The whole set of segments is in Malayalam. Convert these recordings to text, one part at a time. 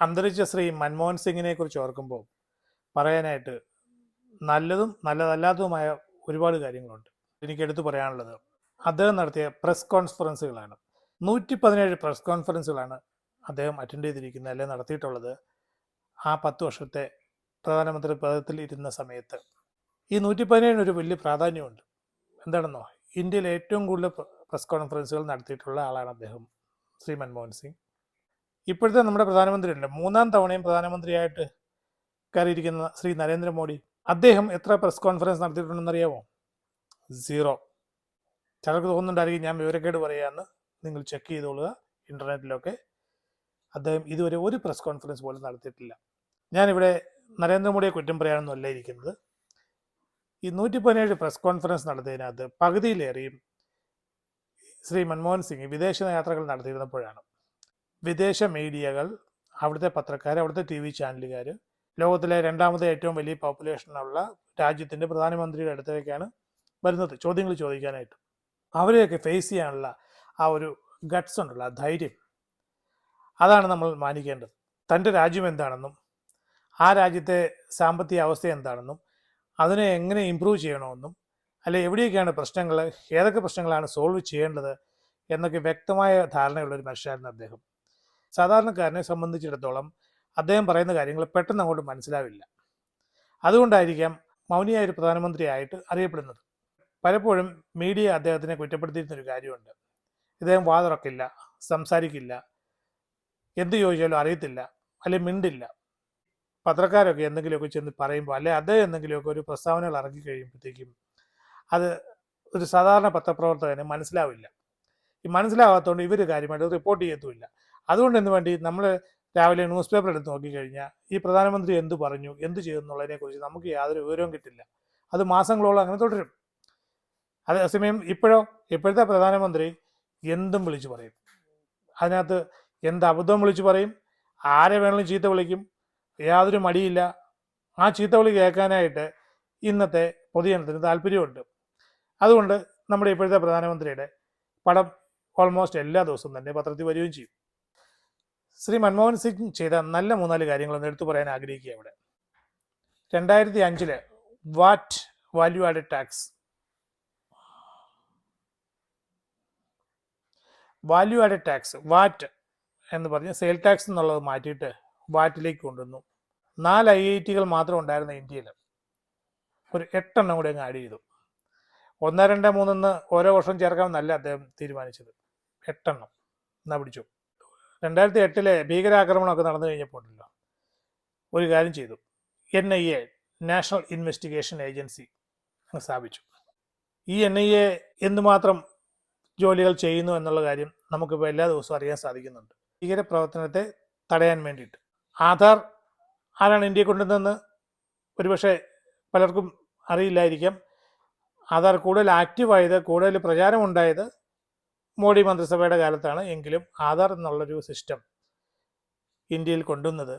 അന്തരിച്ച ശ്രീ മൻമോഹൻ സിംഗിനെ കുറിച്ച് ഓർക്കുമ്പോൾ പറയാനായിട്ട് നല്ലതും നല്ലതല്ലാത്തതുമായ ഒരുപാട് കാര്യങ്ങളുണ്ട്. എനിക്ക് എടുത്തു പറയാനുള്ളത്. അദ്ദേഹം നടത്തിയ പ്രസ് കോൺഫറൻസുകളാണ്. നൂറ്റി പതിനേഴ് പ്രസ് കോൺഫറൻസുകളാണ് അദ്ദേഹം അറ്റൻഡ് ചെയ്തിരിക്കുന്നത് അല്ലെങ്കിൽ നടത്തിയിട്ടുള്ളത് ആ പത്ത് വർഷത്തെ പ്രധാനമന്ത്രി പദത്തിൽ ഇരുന്ന സമയത്ത്. ഈ നൂറ്റി പതിനേഴിന് ഒരു വലിയ പ്രാധാന്യമുണ്ട്. എന്താണെന്നോ? ഇന്ത്യയിൽ ഏറ്റവും കൂടുതൽ പ്രസ് കോൺഫറൻസുകൾ നടത്തിയിട്ടുള്ള ആളാണ് അദ്ദേഹം ശ്രീ മൻമോഹൻ സിംഗ്. ഇപ്പോഴത്തെ നമ്മുടെ പ്രധാനമന്ത്രിയല്ല മൂന്നാം തവണയും പ്രധാനമന്ത്രിയായിട്ട് കയറിയിരിക്കുന്ന ശ്രീ നരേന്ദ്രമോദി അദ്ദേഹം എത്ര പ്രസ് കോൺഫറൻസ് നടത്തിയിട്ടുണ്ടെന്ന് അറിയാമോ സീറോ ചിലർക്ക് തോന്നുന്നുണ്ടായിരിക്കും ഞാൻ വിവരക്കേട് പറയാമെന്ന് നിങ്ങൾ ചെക്ക് ചെയ്തോളുക. ഇന്റർനെറ്റിലൊക്കെ അദ്ദേഹം ഇതുവരെ ഒരു പ്രസ് കോൺഫറൻസ് പോലും നടത്തിയിട്ടില്ല. ഞാനിവിടെ നരേന്ദ്രമോദിയെ കുറ്റം പറയാനൊന്നുമല്ല ഇരിക്കുന്നത്. ഈ നൂറ്റി പതിനേഴ് പ്രസ് കോൺഫറൻസ് നടത്തിയതിനകത്ത് പകുതിയിലേറെയും ശ്രീ മൻമോഹൻ സിംഗ് വിദേശ യാത്രകൾ നടത്തിയിരുന്നപ്പോഴാണ്. വിദേശ മീഡിയകൾ അവിടുത്തെ പത്രക്കാർ അവിടുത്തെ ടി വി ചാനലുകാർ ലോകത്തിലെ രണ്ടാമത്തെ ഏറ്റവും വലിയ പോപ്പുലേഷനുള്ള രാജ്യത്തിന്റെ പ്രധാനമന്ത്രിയുടെ അടുത്തേക്കാണ് വരുന്നത്. ചോദ്യങ്ങൾ ചോദിക്കാനായിട്ട്. അവരെയൊക്കെ ഫേസ് ചെയ്യാനുള്ള ആ ഒരു ഗട്ട്സ് ഉണ്ടല്ലോ ആ ധൈര്യം. അതാണ് നമ്മൾ മാനിക്കേണ്ടത്. തന്റെ രാജ്യം എന്താണെന്നും ആ രാജ്യത്തെ സാമ്പത്തിക അവസ്ഥ എന്താണെന്നും അതിനെ എങ്ങനെ ഇമ്പ്രൂവ് ചെയ്യണമെന്നും അല്ലെ എവിടെയൊക്കെയാണ് പ്രശ്നങ്ങൾ ഏതൊക്കെ പ്രശ്നങ്ങളാണ് സോൾവ് ചെയ്യേണ്ടത് എന്നൊക്കെ വ്യക്തമായ ധാരണയുള്ള ഒരു മനുഷ്യനായിരുന്നു അദ്ദേഹം. സാധാരണക്കാരനെ സംബന്ധിച്ചിടത്തോളം അദ്ദേഹം പറയുന്ന കാര്യങ്ങൾ പെട്ടെന്ന് അങ്ങോട്ട് മനസ്സിലാവില്ല. അതുകൊണ്ടായിരിക്കാം മൗനിയായ ഒരു പ്രധാനമന്ത്രിയായിട്ട് അറിയപ്പെടുന്നത്. പലപ്പോഴും മീഡിയ അദ്ദേഹത്തിനെ കുറ്റപ്പെടുത്തിയിരുന്ന ഒരു കാര്യമുണ്ട്. ഇദ്ദേഹം വാതുറക്കില്ല സംസാരിക്കില്ല എന്ത് ചോദിച്ചാലും അറിയത്തില്ല അല്ലെ മിണ്ടില്ല. പത്രക്കാരൊക്കെ എന്തെങ്കിലുമൊക്കെ ചെന്ന് പറയുമ്പോൾ അല്ലെ അദ്ദേഹം എന്തെങ്കിലുമൊക്കെ ഒരു പ്രസ്താവനകൾ ഇറക്കി കഴിയുമ്പോഴത്തേക്കും അത് ഒരു സാധാരണ പത്രപ്രവർത്തകന് മനസ്സിലാവില്ല. ഈ മനസ്സിലാവാത്തതുകൊണ്ട് ഇവർ കാര്യമായിട്ട് റിപ്പോർട്ട് ചെയ്യത്തുമില്ല. അതുകൊണ്ട് എന്ന് വേണ്ടി? നമ്മൾ രാവിലെ ന്യൂസ് പേപ്പർ എടുത്ത് നോക്കിക്കഴിഞ്ഞാൽ ഈ പ്രധാനമന്ത്രി എന്ത് പറഞ്ഞു? എന്ത് ചെയ്തു എന്നുള്ളതിനെക്കുറിച്ച് നമുക്ക് യാതൊരു വിവരവും കിട്ടില്ല. അത് മാസങ്ങളോളം അങ്ങനെ തുടരും. അതേസമയം ഇപ്പോഴോ? ഇപ്പോഴത്തെ പ്രധാനമന്ത്രി എന്തും വിളിച്ചു പറയും. അതിനകത്ത് എന്ത് അബദ്ധം വിളിച്ചു പറയും? ആരെ വേണമെങ്കിലും ചീത്ത വിളിക്കും? യാതൊരു മടിയില്ല. ആ ചീത്ത വിളി കേൾക്കാനായിട്ട് ഇന്നത്തെ പൊതുജനത്തിന് താല്പര്യമുണ്ട്. അതുകൊണ്ട് നമ്മുടെ ഇപ്പോഴത്തെ പ്രധാനമന്ത്രിയുടെ പടം ഓൾമോസ്റ്റ് എല്ലാ ദിവസവും തന്നെ പത്രത്തിൽ വരികയും ചെയ്യും. ശ്രീ മൻമോഹൻ സിംഗ് ചെയ്ത നല്ല മൂന്നാൽ കാര്യങ്ങളൊന്ന് എടുത്തു പറയാൻ ആഗ്രഹിക്കുക ഇവിടെ. രണ്ടായിരത്തി അഞ്ചിൽ VAT value added tax? Value added tax VAT എന്ന് പറഞ്ഞ് സെയിൽ ടാക്സ് എന്നുള്ളത് മാറ്റിയിട്ട് വാറ്റിലേക്ക് കൊണ്ടുവന്നു. നാല് ഐ ഐ ടികൾ മാത്രം ഉണ്ടായിരുന്ന ഇന്ത്യയിൽ ഒരു എട്ടെണ്ണം കൂടി അങ്ങ് ആഡ് ചെയ്തു. ഒന്ന് രണ്ട് മൂന്നെന്ന് ഓരോ വർഷം ചേർക്കാമെന്നല്ല അദ്ദേഹം തീരുമാനിച്ചത്. എട്ടെണ്ണം. എന്നാ പിടിച്ചു? രണ്ടായിരത്തി എട്ടിലെ ഭീകരാക്രമണമൊക്കെ നടന്നു കഴിഞ്ഞപ്പോൾ ഉണ്ടല്ലോ ഒരു കാര്യം ചെയ്തു. N I A national investigation agency അങ്ങ് സ്ഥാപിച്ചു. ഈ എൻ ഐ എ എന്തുമാത്രം ജോലികൾ ചെയ്യുന്നു എന്നുള്ള കാര്യം നമുക്കിപ്പോൾ എല്ലാ ദിവസവും അറിയാൻ സാധിക്കുന്നുണ്ട്. ഭീകരപ്രവർത്തനത്തെ തടയാൻ വേണ്ടിയിട്ട്. ആധാർ ആരാണ് ഇന്ത്യയെ കൊണ്ടുവന്നതെന്ന് ഒരുപക്ഷെ പലർക്കും അറിയില്ലായിരിക്കാം. ആധാർ കൂടുതൽ ആക്റ്റീവായത് കൂടുതൽ പ്രചാരമുണ്ടായത് മോഡി മന്ത്രിസഭയുടെ കാലത്താണ് എങ്കിലും ആധാർ എന്നുള്ളൊരു സിസ്റ്റം ഇന്ത്യയിൽ കൊണ്ടുവന്നത്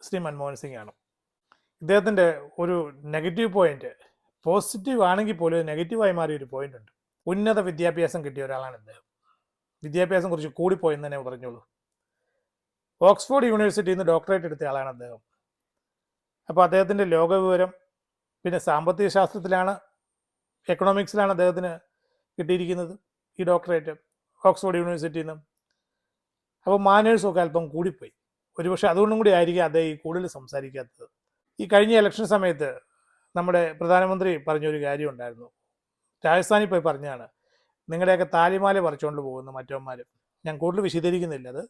ശ്രീ മൻമോഹൻ സിംഗ് ആണ് ഇദ്ദേഹത്തിന്റെ ഒരു നെഗറ്റീവ് പോയിന്റ് പോസിറ്റീവ് ആണെങ്കിൽ പോലും നെഗറ്റീവായി മാറിയ ഒരു പോയിന്റ് ഉണ്ട്. ഉന്നത വിദ്യാഭ്യാസം കിട്ടിയ ഒരാളാണ് ഇദ്ദേഹം. വിദ്യാഭ്യാസം കുറിച്ച് കൂടിപ്പോയെന്ന് തന്നെ പറഞ്ഞോളൂ ഓക്സ്ഫോർഡ് യൂണിവേഴ്സിറ്റിയിൽ നിന്ന് ഡോക്ടറേറ്റ് എടുത്ത ആളാണ് അദ്ദേഹം. അപ്പോൾ അദ്ദേഹത്തിന്റെ ലോകവിവരം പിന്നെ സാമ്പത്തിക ശാസ്ത്രത്തിലാണ് എക്കണോമിക്സിലാണ് അദ്ദേഹത്തിന് കിട്ടിയിരിക്കുന്നത്. ഈ ഡോക്ടറേറ്റ് ഓക്സ്ഫോർഡ് യൂണിവേഴ്സിറ്റിയിൽ നിന്ന്. അപ്പോൾ മാനേഴ്സൊക്കെ അല്പം കൂടിപ്പോയി. ഒരുപക്ഷെ അതുകൊണ്ടും കൂടി ആയിരിക്കും അദ്ദേഹം ഈ കൂടുതൽ സംസാരിക്കാത്തത്. ഈ കഴിഞ്ഞ ഇലക്ഷൻ സമയത്ത് നമ്മുടെ പ്രധാനമന്ത്രി പറഞ്ഞൊരു കാര്യം ഉണ്ടായിരുന്നു. രാജസ്ഥാനിൽ പോയി പറഞ്ഞാണ് നിങ്ങളുടെയൊക്കെ താലിമാല പറിച്ചുകൊണ്ട് പോകുന്ന മറ്റവന്മാർ ഞാൻ കൂടുതൽ വിശദീകരിക്കുന്നില്ല അത്.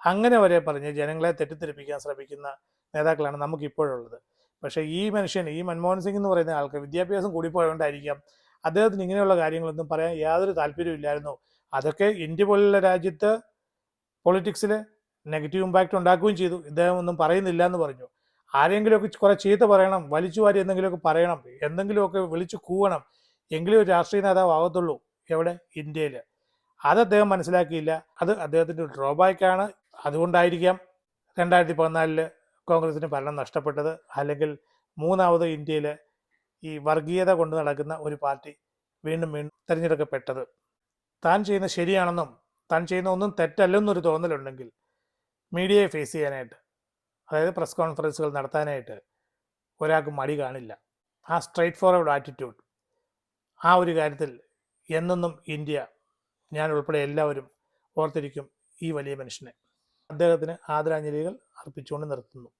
അങ്ങനെ വരെ പറഞ്ഞ് ജനങ്ങളെ തെറ്റിദ്ധരിപ്പിക്കാൻ ശ്രമിക്കുന്ന നേതാക്കളാണ് നമുക്കിപ്പോഴുള്ളത് പക്ഷേ ഈ മനുഷ്യൻ ഈ മൻമോഹൻ സിംഗ് എന്ന് പറയുന്ന ആൾക്ക് വിദ്യാഭ്യാസം കൂടിപ്പോയതുകൊണ്ടായിരിക്കാം അദ്ദേഹത്തിന് ഇങ്ങനെയുള്ള കാര്യങ്ങളൊന്നും പറയാൻ യാതൊരു താല്പര്യമില്ലായിരുന്നു അതൊക്കെ ഇന്ത്യ പോലുള്ള രാജ്യത്ത് പൊളിറ്റിക്സിൽ നെഗറ്റീവ് ഇമ്പാക്റ്റ് ഉണ്ടാക്കുകയും ചെയ്തു. ഇദ്ദേഹം ഒന്നും പറയുന്നില്ല എന്ന് പറഞ്ഞു. ആരെങ്കിലുമൊക്കെ കുറെ ചീത്ത പറയണം വലിച്ചു വാരി എന്തെങ്കിലുമൊക്കെ പറയണം എന്തെങ്കിലുമൊക്കെ വിളിച്ചു കൂവണം എങ്കിലും ഒരു രാഷ്ട്രീയ നേതാവ് ആകത്തുള്ളൂ എവിടെ? ഇന്ത്യയിൽ അത് അദ്ദേഹം മനസ്സിലാക്കിയില്ല. അത് അദ്ദേഹത്തിന്റെ ഡ്രോബാക്കാണ് അതുകൊണ്ടായിരിക്കാം രണ്ടായിരത്തി പതിനാലിൽ കോൺഗ്രസിന് ഭരണം നഷ്ടപ്പെട്ടത്. അല്ലെങ്കിൽ മൂന്നാമത് ഇന്ത്യയിൽ ഈ വർഗീയത കൊണ്ട് നടക്കുന്ന ഒരു പാർട്ടി വീണ്ടും വീണ്ടും തിരഞ്ഞെടുക്കപ്പെട്ടത്. താൻ ചെയ്യുന്ന ശരിയാണെന്നും താൻ ചെയ്യുന്ന ഒന്നും തെറ്റല്ലെന്നൊരു തോന്നലുണ്ടെങ്കിൽ മീഡിയയെ ഫേസ് ചെയ്യാനായിട്ട് അതായത് പ്രസ് കോൺഫറൻസുകൾ നടത്താനായിട്ട് ഒരാൾക്ക് മടി കാണില്ല. ആ സ്ട്രൈറ്റ് ഫോർവേഡ് ആറ്റിറ്റ്യൂഡ് ആ ഒരു കാര്യത്തിൽ എന്നെന്നും ഇന്ത്യ ഞാൻ ഉൾപ്പെടെ എല്ലാവരും ഓർത്തിരിക്കും ഈ വലിയ മനുഷ്യനെ. അദ്ദേഹത്തിന് ആദരാഞ്ജലികൾ അർപ്പിച്ചുകൊണ്ട് നിർത്തുന്നു.